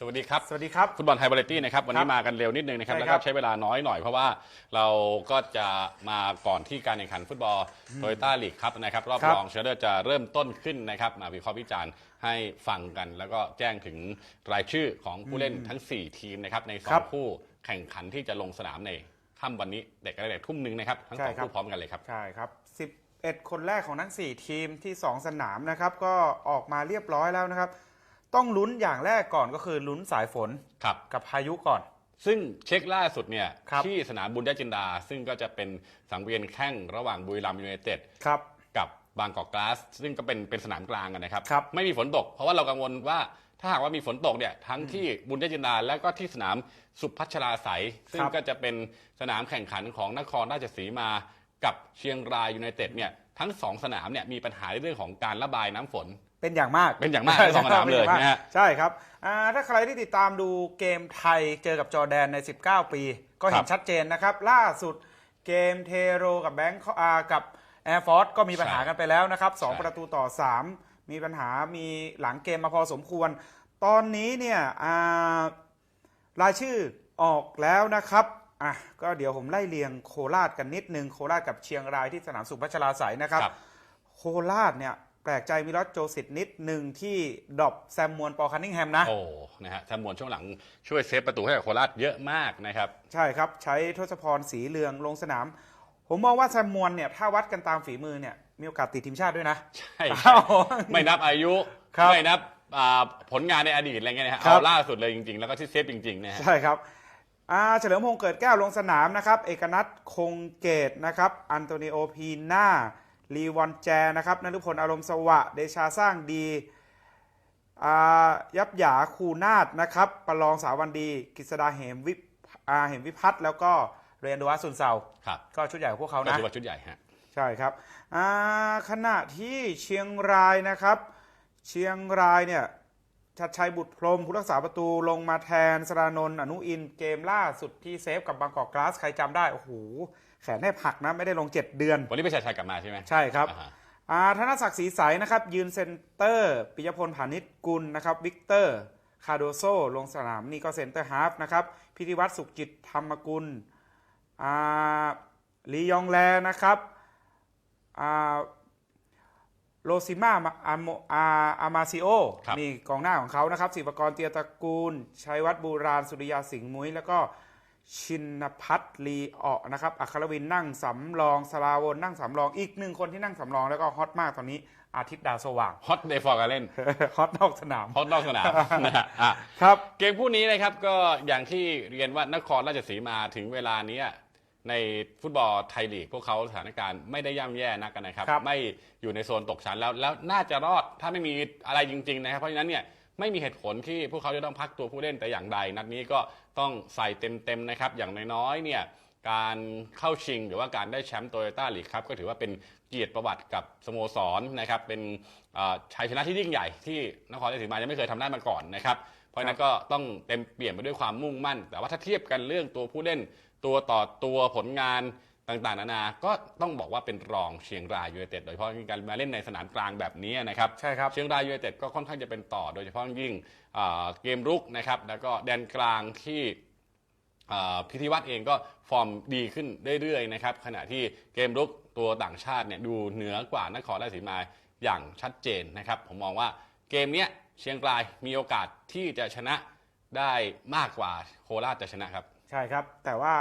สวัสดีครับ สวัสดีครับ ฟุตบอลไทยบริตี้นะครับ วันนี้ครับมากันเร็วนิดนึงนะครับ ใช่แล้วครัก็บใช้เวลาน้อยหน่อยเพราะว่าเราก็จะมาก่อนที่การแข่งขันฟุตบอลโตโยต้าลีกครับนะครับ รอบครับรองเชลเลอร์จะเริ่มต้นขึ้นนะครับ มาวิเคราะห์วิจารณ์ให้ฟังกัน แล้วก็แจ้งถึงรายชื่อของผู้เล่นทั้ง 4 ทีมนะครับ ในสอครังบคู่แข่งขันที่จะลงสนามในค่ำวันนี้เด็กและเด็กทุ่มหนึ่งนะครับทั้งสองใช่ครับ คู่พร้อมกันเลยครับ ใช่ครับ 11 คนแรกของทั้ง 4 ทีมที่ 2 สนามนะครับ ก็ออกมาเรียบร้อยแล้วนะครับ ต้องลุ้นอย่างแรกก่อนก็คือลุ้นสายฝนครับ กับพายุก่อน ซึ่งเช็คล่าสุดเนี่ยครับ ที่สนามบุญญาจินดา ซึ่งก็จะเป็นสังเวียนแข่งระหว่างบุรีรัมย์ยูไนเต็ด ครับ กับบางกอกกลาส ซึ่งก็เป็นเป็นสนามกลางกันนะครับ ครับไม่มีฝนตก เพราะว่าเรากังวลว่าถ้าหากว่ามีฝนตกเนี่ยทั้งที่บุญญาจินดาและก็ที่สนามสุพัชราไสยซึ่งครับก็จะเป็นสนามแข่งขันของนครราชสีมากับเชียงรายยูไนเต็ดเนี่ยทั้งสองสนามเนี่ยมีปัญหาในเรื่องของการระบายน้ำฝน เป็นอย่างมากเป็นอย่างมากทั้งสองสนามเลยป็อางกนะฮะใช่ครับอ่าถ้าใครที่ติดตามดูเกมไทยเจอกับจอร์แดนใน 19 ปี ก็เห็ครันบชัดเจนนะครับ ล่าสุดเกมเทโรกับแบงค์อ่ากับแอร์ฟอร์สก็มีปัญหากันไปแล้วนะครับสองใช่ประตูต่อ 3 มีปัญหามีหลังเกมมาพอสมควร ตอนนี้เนี่ยอ่ารายชื่อออกแล้วนะครับอะก็เดี๋ยวผมไล่เรียงโคราชกันนิดนึง โคราชกับเชียงรายที่สนามสุพัชราไสยนะครับครับ โคราชเนี่ย แปลกใจมีรอดโจสิตนิดหนึ่งที่ดรอปแซมมวนปอคันนิงแฮมนะ โอ้ นะฮะแซมมวนช่วงหลังช่วยเซฟประตูให้กับโคราชเยอะมากนะครับ ใช่ครับ ใช้ทศพรสีเหลืองลงสนาม ผมมองว่าแซมมวนเนี่ย ถ้าวัดกันตามฝีมือเนี่ย มีโอกาสติดทีมชาติด้วยนะ ใช่ครับไม่นับอายุครับไม่นับอ่าผลงานในอดีตอะไรเงี้ยนะฮะครับเอาล่าสุดเลยจริงๆ แล้วก็ที่เซฟจริงๆนะฮะใช่ครับอ่าเฉลิมพงษ์เกิดแก้วลงสนามนะครับ เอกนัทคงเกตนะครับ อันโตนิโอพีน่า ลีวอนแจนะครับนฤพลอารมณ์สวะ เดชาสร้างดีอ่ายับหยาคูนาดนะครับ ประลองสาวันดีกฤษดาเหมวิพอ่าเหมวิพัฒน์แล้วก็เรียนดวัสุนเซาครับก็ชุดใหญ่ของพวกเขาก็นะถือว่าชุดใหญ่ฮะใช่ครับอ่าขณะที่เชียงรายนะครับ เชียงรายเนี่ยชัดชัยบุตรพรหมผู้รักษาประตูลงมาแทนสรานนท์อนุอินทร์เกมล่าสุดที่เซฟกับบางกอกกลาสใครจำได้ โอ้โห แขนแทบหักนะไม่ได้ลง 7 เดือน วันนี้ไปชัยชัยกลับมาใช่ไหมใช่ครับอ่าฮะอ่าธนศักดิ์ศรีใสนะครับ ยืนเซนเตอร์ปิยพลผานิชกุลนะครับวิกเตอร์คาโดโซลงสนามนี่ก็เซนเตอร์ฮาฟนะครับพิธีวัตรสุขจิตธรรมกุลอ่าลียองแลนะครับอ่าโรซิมาอาโมอาอามาซิโอครับนี่กองหน้าของเขานะครับ ศิวกรเตียตระกูล ชัยวัฒน์บูราณสุริยาสิงห์มุ้ย แล้วก็ ชินพัฒน์ลีออนะครับ อัครวินนั่งสำรองสลาวนนั่งสำรอง อีกหนึ่งคนที่นั่งสำรองแล้วก็ฮอตมากตอนนี้ อาทิตย์ดาวสว่าง ฮอตเดย์ฟอร์การเล่น ฮอตนอกสนาม ฮอตนอกสนามนะฮะอะครับ เกมคู่นี้นะครับก็อย่างที่เรียนว่านครราชสีมาถึงเวลานี้ในฟุตบอลไทยลีกพวกเขาสถานการณ์ไม่ได้ย่ำแย่นักกันนะครับ ครับ ไม่อยู่ในโซนตกชั้นแล้ว แล้วน่าจะรอดถ้าไม่มีอะไรจริง ๆ นะครับ เพราะฉะนั้นเนี่ยไม่มีเหตุผลที่พวกเขาจะต้องพักตัวผู้เล่นแต่อย่างใด นัดนี้ก็ ต้องใส่เต็มๆนะครับ อย่างน้อยๆเนี่ยการเข้าชิงหรือว่าการได้แชมป์โตโยต้าลีกครับก็ถือว่าเป็นเกียรติประวัติกับสโมสรนะครับ เป็นชัยชนะที่ยิ่งใหญ่ที่นครราชสีมายังไม่เคยทำได้มาก่อนนะครับ เพราะฉะนั้นก็ต้องเต็มเปลี่ยนไปด้วยความมุ่งมั่น แต่ว่าถ้าเทียบกันเรื่องตัวผู้เล่นตัวต่อตัวผลงาน ต่างๆนานา ก็ต้องบอกว่าเป็นรองเชียงรายยูไนเต็ดโดยเฉพาะการมาเล่นในสนามกลางแบบนี้นะครับ ใช่ครับ เชียงรายยูไนเต็ดก็ค่อนข้างจะเป็นต่อ โดยเฉพาะยิ่งอ่าเกมรุกนะครับ แล้วก็แดนกลางที่อ่าพิธีวัตรเองก็ฟอร์มดีขึ้นเรื่อยๆนะครับ ขณะที่เกมรุกตัวต่างชาติเนี่ยดูเหนือกว่านครราชสีมาอย่างชัดเจนนะครับ ผมมองว่าเกมเนี้ยเชียงรายมีโอกาสที่จะชนะได้มากกว่าโคราชจะชนะครับ ใช่ครับ แต่ว่า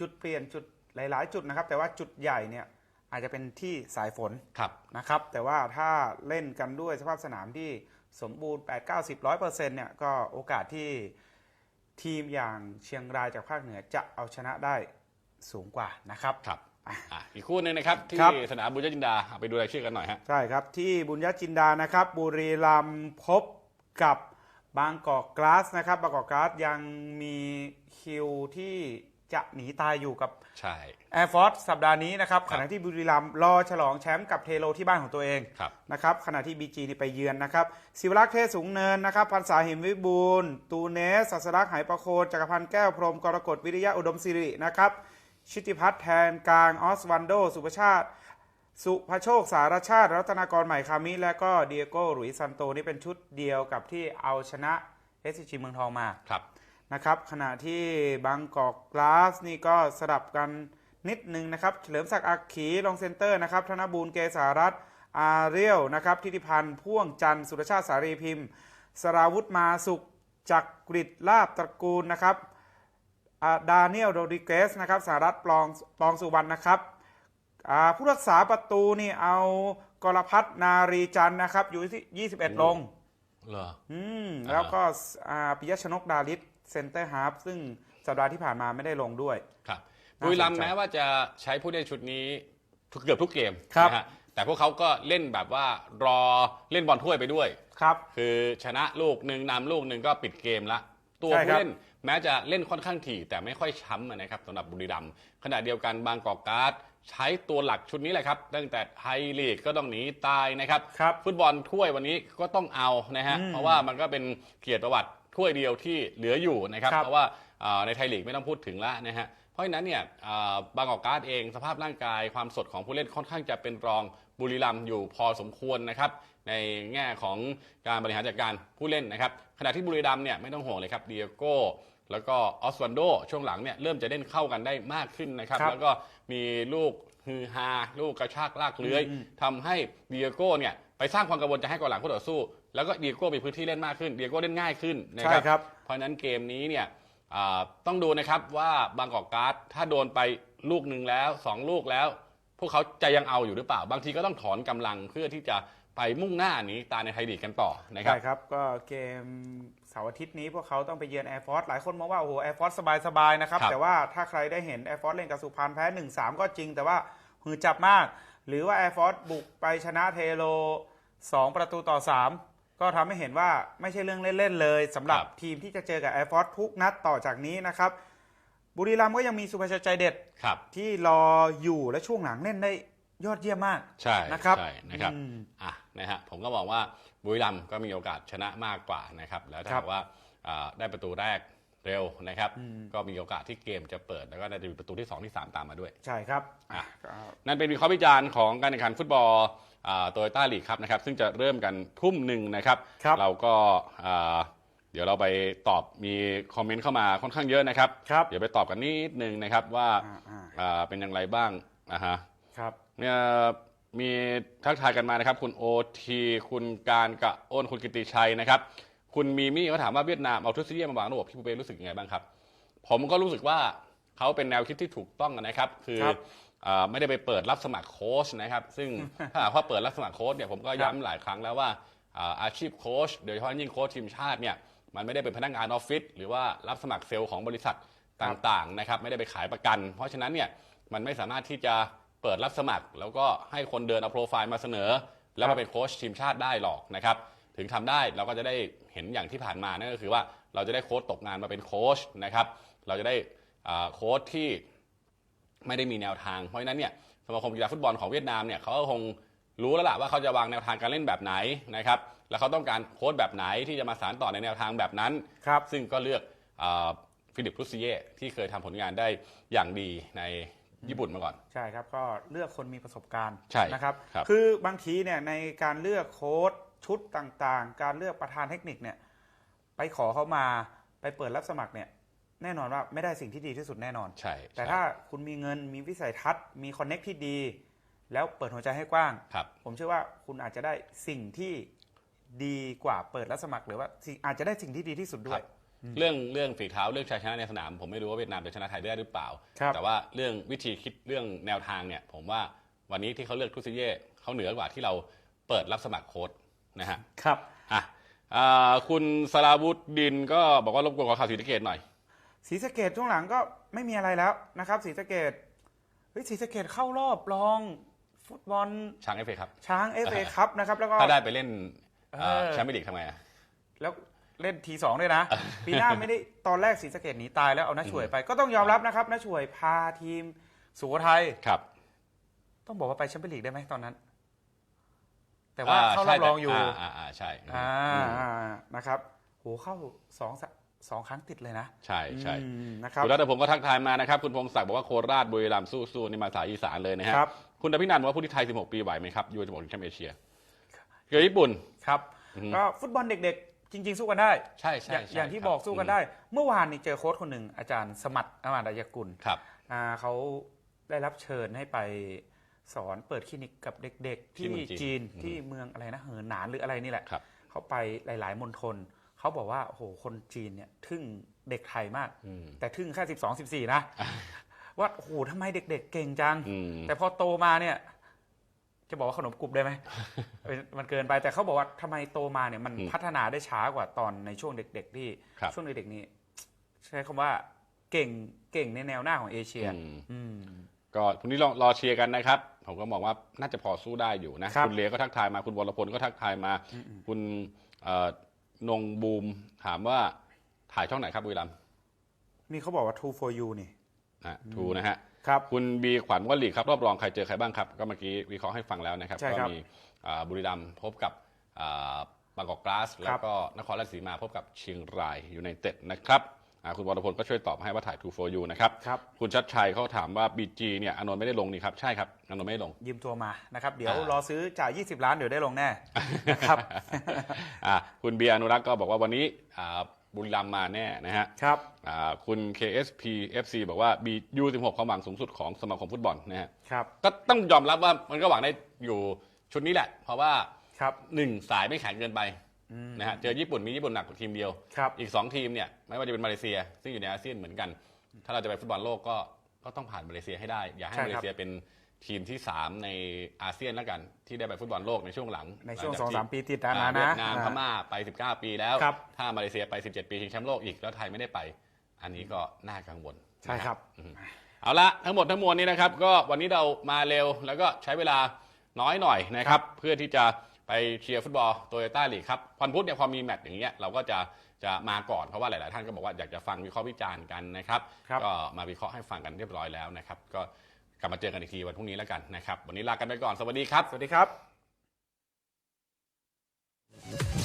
จุดเปลี่ยนจุด หลาย ๆ จุดนะครับ แต่ว่าจุดใหญ่เนี่ยอาจจะเป็นที่สายฝนครับนะครับ แต่ว่าถ้าเล่นกันด้วยสภาพสนามที่สมบูรณ์ 8 9 0 100%เนี่ยก็โอกาสที่ทีมอย่างเชียงรายจากภาคเหนือจะเอาชนะได้สูงกว่านะครับครับอะอะอีกคู่หนึ่งนะครับ ที่ครับสนามบุญญจินดาเอาไปดูรายชื่อกันหน่อยฮะใช่ครับ ที่บุญญจินดานะครับ บุรีรัมย์พบกับบางกอกกลาสนะครับบางกอกกลาสยังมีคิวที่ จะหนีตายอยู่กับใช่แอร์ฟอร์สสัปดาห์นี้นะครับครับขณะที่บุรีรัมย์รอฉลองแชมป์กับเทโลที่บ้านของตัวเองครับ นะครับขณะที่บีจีนี่ไปเยือนนะครับศิวรักษ์เทศสูงเนินนะครับพันษาหิมวิบูลย์ตูเนสสัสรักษ์ไหประโคนจักรพันธ์แก้วพรหมกรกฎวิริยะอุดมศิรินะครับชิติพัฒน์แทนกลางออสวันโด สุภชาติ สุภโชคสารชาติ รัตนากรใหม่คามิ และก็เดียโก้หลุยส์ซันโตนี่เป็นชุดเดียวกับที่เอาชนะเอ SCG เมืองทองมา ครับ นะครับ ขณะที่บางกอกกลาสนี่ก็สลับกันนิดนึงนะครับ เฉลิมศักดิ์อักขีลงเซนเตอร์นะครับ ธนบูรณ์เกษารัตน์อาเรียวนะครับ ทิติพันธ์พ่วงจันทร์สุรชาติสารีพิมพ์ สราวุธมาสุขจักกริดลาบตระกูลนะครับอ่าดาเนียลโรดริเกสนะครับสหรัฐปลองปลองสุวรรณนะครับอ่าผู้รักษาประตูนี่เอากรพัฒนารีจันทร์นะครับ อยู่ที่ 21 ลง เหรอ อืมอ่าแล้วก็อ่าปิยชนกดาริส เซนเตอร์ฮาร์ฟซึ่งสัปดาห์ที่ผ่านมาไม่ได้ลงด้วย ครับน่าสนใจบุรีรัมย์แม้ว่าจะใช้ผู้เล่นชุดนี้ทุกเกือบทุกเกมครับ นะฮะแต่พวกเขาก็เล่นแบบว่ารอเล่นบอลถ้วยไปด้วย ครับ คือชนะลูกหนึ่งนำลูกหนึ่งก็ปิดเกมละ ตัวใช่ครับ ผู้เล่นแม้จะเล่นค่อนข้างถี่ แต่ไม่ค่อยช้ำนะครับสำหรับบุรีรัมย์ขณะเดียวกันบางกอกการ์ดใช้ตัวหลักชุดนี้แหละครับ ตั้งแต่ไทยลีกก็ต้องหนีตายนะครับ ครับ ฟุตบอลถ้วยวันนี้ก็ต้องเอานะฮะ อืมเพราะว่ามันก็เป็นเกียรติประวัติ ถ้วยเดียวที่เหลืออยู่นะครับ ครับเพราะว่าอ่าในไทยลีกไม่ต้องพูดถึงแล้วนะฮะเพราะฉะนั้นเนี่ยอ่าบางกอกการ์ดเองสภาพร่างกายความสดของผู้เล่นค่อนข้างจะเป็นรองบุรีรัมย์อยู่พอสมควรนะครับ ในแง่ของการบริหารจัดการผู้เล่นนะครับ ขณะที่บุรีรัมย์เนี่ยไม่ต้องห่วงเลยครับเดียโก้แล้วก็ออสวันโดช่วงหลังเนี่ยเริ่มจะเล่นเข้ากันได้มากขึ้นนะครับ ครับ แล้วก็มีลูกฮือฮาลูกกระชากลากเลื้อยอืมทำให้เดียโก้เนี่ย ไปสร้างความกังวลใจให้กองหลังคู่ต่อสู้ แล้วก็เดียโก้มีพื้นที่เล่นมากขึ้นเดียโก้เล่นง่ายขึ้นนะใช่ครับ เพราะฉะนั้นเกมนี้เนี่ยอ่าต้องดูนะครับว่าบางกอกการ์ดถ้าโดนไปลูกหนึ่งแล้วสองลูกแล้ว พวกเขาจะยังเอาอยู่หรือเปล่า บางทีก็ต้องถอนกำลังเพื่อที่จะไปมุ่งหน้าหนีตาในไทยลีกกันต่อนะครับ ใช่ครับ ก็เกมเสาร์อาทิตย์นี้พวกเขาต้องไปเยือนแอร์ฟอร์หลายคนมองว่าโอ้โหแอร์ฟอร์สบายๆนะครับ ครับแต่ว่าถ้าใครได้เห็นแอร์ฟอร์เล่นกับสุพรรณแพ้ 1-3 ก็จริง แต่ว่าหือจับมาก หรือว่าแอร์ฟอร์บุกไปชนะเทโล 2 ประตูต่อ 3 ก็ทำให้เห็นว่าไม่ใช่เรื่องเล่น ๆ เลยสำหรับครับทีมที่จะเจอกับแอร์ฟอร์ทุกนัดต่อจากนี้นะครับ บุรีรัมย์ก็ยังมีสุภาชัยใจเด็ดครับที่รออยู่และช่วงหลังเล่นได้ยอดเยี่ยมมาก ใช่นะครับใช่นะครับอืมอะนะฮะผมก็บอกว่าบุรีรัมย์ก็มีโอกาสชนะมากกว่านะครับ แล้วถ้าครับหากว่าอ่าได้ประตูแรก เร็วนะครับอืมก็มีโอกาสที่เกมจะเปิด แล้วก็น่าจะมีประตูที่ 2 ที่ 3 ตามมาด้วย ใช่ครับอะก็นั่นเป็นวิเคราะห์วิจารณ์ของการแข่งขันฟุตบอลโตโยต้าลีกครับนะครับ ซึ่งจะเริ่มกันทุ่มหนึ่งนะครับครับเราก็อ่าเดี๋ยวเราไปตอบมีคอมเมนต์เข้ามาค่อนข้างเยอะนะครับครับเดี๋ยวไปตอบกันนิดนึงนะครับว่าอ่าอ่าอ่าเป็นอย่างไรบ้างนะฮะครับเนี่ยมีทักทายกันมานะครับ คุณโอทีคุณการกะโอนคุณกิติชัยนะครับ คุณมีมี่เขาถามว่าเวียดนามเอาทุสเซียมาวางระบบพี่ปูเป้รู้สึกยังไงบ้างครับ ผมก็รู้สึกว่าเขาเป็นแนวคิดที่ถูกต้องนะครับ คือครับอ่าไม่ได้ไปเปิดรับสมัครโค้ชนะครับ ซึ่งถ้าหากว่าเปิดรับสมัครโค้ชเนี่ยผมก็ย้ำหลายครั้งแล้วว่าอ่าอาชีพโค้ชโดยเฉพาะยิ่งโค้ชทีมชาติเนี่ยมันไม่ได้เป็นพนักงานออฟฟิศหรือว่ารับสมัครเซลล์ของบริษัทต่างๆนะครับไม่ได้ไปขายประกัน เพราะฉะนั้นเนี่ยมันไม่สามารถที่จะเปิดรับสมัคร แล้วก็ให้คนเดินเอาโปรไฟล์มาเสนอ แล้วมาเป็นโค้ชทีมชาติได้หรอกนะครับ ถึงทำได้เราก็จะได้เห็นอย่างที่ผ่านมานั่นก็คือว่าเราจะได้โค้ชตกงานมาเป็นโค้ชนะครับ เราจะได้อ่าโค้ชที่ไม่ได้มีแนวทางเพราะฉะนั้นเนี่ยสมาคมกีฬาฟุตบอลของเวียดนามเนี่ยเขาก็คงรู้แล้วล่ะว่าเขาจะวางแนวทางการเล่นแบบไหนนะครับ แล้วเขาต้องการโค้ชแบบไหนที่จะมาสานต่อในแนวทางแบบนั้นครับซึ่งก็เลือกอาฟิลิปพุสเย่ที่เคยทำผลงานได้อย่างดีในญี่ปุ่นมาก่อน ใช่ครับ ก็เลือกคนมีประสบการณ์ใช่นะครับครับคือบางทีเนี่ยในการเลือกโค้ช ชุดต่างๆ การเลือกประธานเทคนิคเนี่ยไปขอเขามาไปเปิดรับสมัครเนี่ยแน่นอนว่าไม่ได้สิ่งที่ดีที่สุดแน่นอน ใช่ แต่ใช่ถ้าคุณมีเงินมีวิสัยทัศน์ มีคอนเน็กที่ดี แล้วเปิดหัวใจให้กว้างครับผมเชื่อว่าคุณอาจจะได้สิ่งที่ดีกว่าเปิดรับสมัคร หรือว่าสิ่งอาจจะได้สิ่งที่ดีที่สุดด้วย เรื่องเรื่องฝีเท้าเรื่องชัยชนะในสนาม ผมไม่รู้ว่าเวียดนามจะชนะไทยได้หรือเปล่าครับแต่ว่าเรื่องวิธีคิดเรื่องแนวทางเนี่ย ผมว่าวันนี้ที่เขาเลือกทุซิเย่เขาเหนือกว่าที่เราเปิดรับสมัครโค้ด นะฮะครับอะอ่าคุณสราวุธดินก็บอกว่ารบกวนขอข่าวสีสะเกตหน่อยศรีสะเกดช่วงหลังก็ไม่มีอะไรแล้วนะครับศรีสะเกดเฮ้ยศรีสะเกดเข้ารอบรอง ฟุตบอลช้างเอฟเอครับช้างเอฟเอคัพนะครับ แล้วก็ถ้าได้ไปเล่นเออแชมเปี้ยนลีกทำไงอะแล้วเล่นทีสองด้วยนะ ปีหน้าไม่ได้ตอนแรกศรีสะเกดหนีตายแล้วเอาน้าช่วยไป ก็ต้องยอมรับนะครับน้าช่วยพาทีมสุโขทัยครับ ต้องบอกว่าไปแชมเปี้ยนลีกได้ไหมตอนนั้น แต่ว่าอ่เข้ารใช่อบรองอยู่อ่าอ่าใช่อ่าอืมอ่านะครับโหเข้าสองสะสองครั้งติดเลยนะ ใช่ใช่อืมนะครับคุณรัตพงศ์ก็ทักทายมานะครับ คุณพงศักดิ์บอกว่าโคราชบุรีรัมย์สู้ๆนี่มาสายอีสานเลยนะฮะครับคุณอภินันท์บอกว่าผู้ที่ไทย 16 ปีไหวไหมครับยูจะบอกถึงแชมป์เอเชียเกี่ยวกับญี่ปุ่นครับอือฮึก็ฟุตบอลเด็กจริง ๆ สู้กันได้ ใช่ใช่อย่างใช่อย่างที่ครับบอกสู้กันอืมได้ เมื่อวานนี้เจอโค้ชคนหนึ่งอาจารย์สมัติอมาตยกุลครับอ่าเขาได้รับเชิญให้ไป สอนเปิดคลินิกกับเด็ก ๆ ที่ที่เมืองจีนจีนอืมที่เมืองอะไรนะเหินหนานหรืออะไรนี่แหละ ครับเขาไปหลาย ๆมณฑลเขาบอกว่าโอ้โหคนจีนเนี่ยทึ่งเด็กไทยมาก อืม แต่ทึ่งแค่สิบสองสิบสี่นะว่าโอ้โหทำไมเด็ก ๆ เก่งจัง อืม แต่พอโตมาเนี่ย จะบอกว่าขนมกรุบได้ไหมเอ้ยมันเกินไปแต่เขาบอกว่าทำไมโตมาเนี่ยมันอืมพัฒนาได้ช้ากว่าตอนในช่วงเด็ก ๆ ที่ครับ ช่วงเด็กๆนี่ใช้คำว่าเก่งเก่งในแนวหน้าของเอเชีย อืม อืม ก็พรุ่งนี้ลองรอเชียร์กันนะครับ ผมก็มองว่าน่าจะพอสู้ได้อยู่นะครับณเลก็ทักทายมาคุณวรพลก็ทักทายมา คุณเอ่อนงบูมถามว่าถ่ายช่องไหนครับบุรีรัมย์นี่เขาบอกว่า two for you นี่อะทูนะฮะ ครับ คุณบีขวัญว่าลีกครับรอบรองใครเจอใครบ้างครับ ก็เมื่อกี้วิเคราะห์ให้ฟังแล้วนะครับใช่ก็ครับ มีอ่าบุรีรัมย์พบกับอ่าบางกอกกลาส แล้วก็นครราชสีมาพบกับเชียงรายยูไนเต็ดนะครับอ่า คุณวรพลก็ช่วยตอบให้ว่าถ่าย2 for you นะครับครับคุณชัดชัยเขาถามว่า BG เนี่ยอานนท์ไม่ได้ลงนี่ครับ ใช่ครับอานนท์ไม่ได้ลง ยืมตัวมานะครับ เดี๋ยวอ่ารอซื้อจ่าย 20 ล้านเดี๋ยวได้ลงแน่นะครับอ่าคุณเบียร์อนุรักษ์ก็บอกว่าวันนี้อ่าบุรีรัมย์มาแน่นะฮะครับอ่าคุณ KSP FC บอกว่า BU16 ความหวังสูงสุดของสมาคมฟุตบอลนะฮะครับก็ต้องยอมรับว่ามันก็หวังได้อยู่ชุดนี้แหละ เพราะว่าครับหนึ่งสายไม่แข็งเกินไป นะฮะเจอญี่ปุ่นมีญี่ปุ่นหนักกว่าทีมเดียว ครับอีก 2 ทีมเนี่ยไม่ว่าจะเป็นมาเลเซีย ซึ่งอยู่ในอาเซียนเหมือนกัน ถ้าเราจะไปฟุตบอลโลกก็ก็ต้องผ่านมาเลเซียให้ได้ อย่าให้ใช่มาเลครับ เซียเป็นทีมที่ 3 ในอาเซียนแล้วกัน ที่ได้ไปฟุตบอลโลกในช่วงหลังในช่วงหลัสองจกที่สามปีติดนะอ่านะ เวียนะดนามพม่าไป 19 ปีแล้ว ครับ ถ้ามาเลเซียไป 17 ปีชิงแชมป์โลกอีกแล้วไทยไม่ได้ไป อันนี้ก็น่ากังวล ใช่ครับอืมเอาละทั้งหมดทั้งมวลนี้นะครับ ก็วันนี้เรามาเร็วแล้วก็ใช้เวลาน้อยหน่อยนะครับ เพื่อที่จะ ไปเชียร์ฟุตบอลโตโยต้าลีกครับวันพุธเนี่ยพอมีแมตช์อย่างเงี้ยเราก็จะจะมาก่อนเพราะว่าหลาย ๆ ท่านก็บอกว่าอยากจะฟังวิเคราะห์วิจารณ์กันนะครับครับก็มาวิเคราะห์ให้ฟังกันเรียบร้อยแล้วนะครับ ก็กลับมาเจอกันอีกทีวันพรุ่งนี้แล้วกันนะครับ วันนี้ลากันไปก่อนสวัสดีครับ สวัสดีครับ